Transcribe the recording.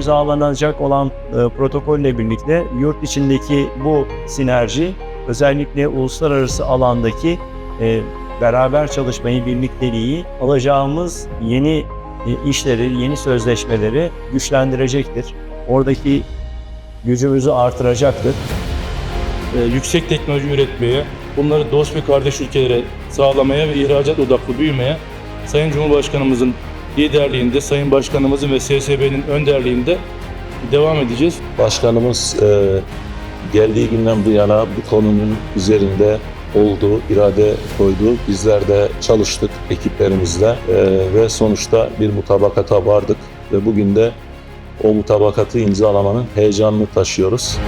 imzalanacak olan e, protokolle birlikte yurt içindeki bu sinerji özellikle uluslararası alandaki e, beraber çalışmayı, birlikteliği alacağımız yeni e, işleri, yeni sözleşmeleri güçlendirecektir. Oradaki gücümüzü artıracaktır. e, yüksek teknoloji üretmeye, bunları dost ve kardeş ülkelere sağlamaya ve ihracat odaklı büyümeye Sayın Cumhurbaşkanımızın liderliğinde, Sayın Başkanımızın ve SSB'nin önderliğinde devam edeceğiz. Başkanımız e, geldiği günden bu yana bu konunun üzerinde olduğu, irade koydu. Bizler de çalıştık ekiplerimizle e, ve sonuçta bir mutabakata vardık ve bugün de o mutabakatı imzalamanın heyecanını taşıyoruz.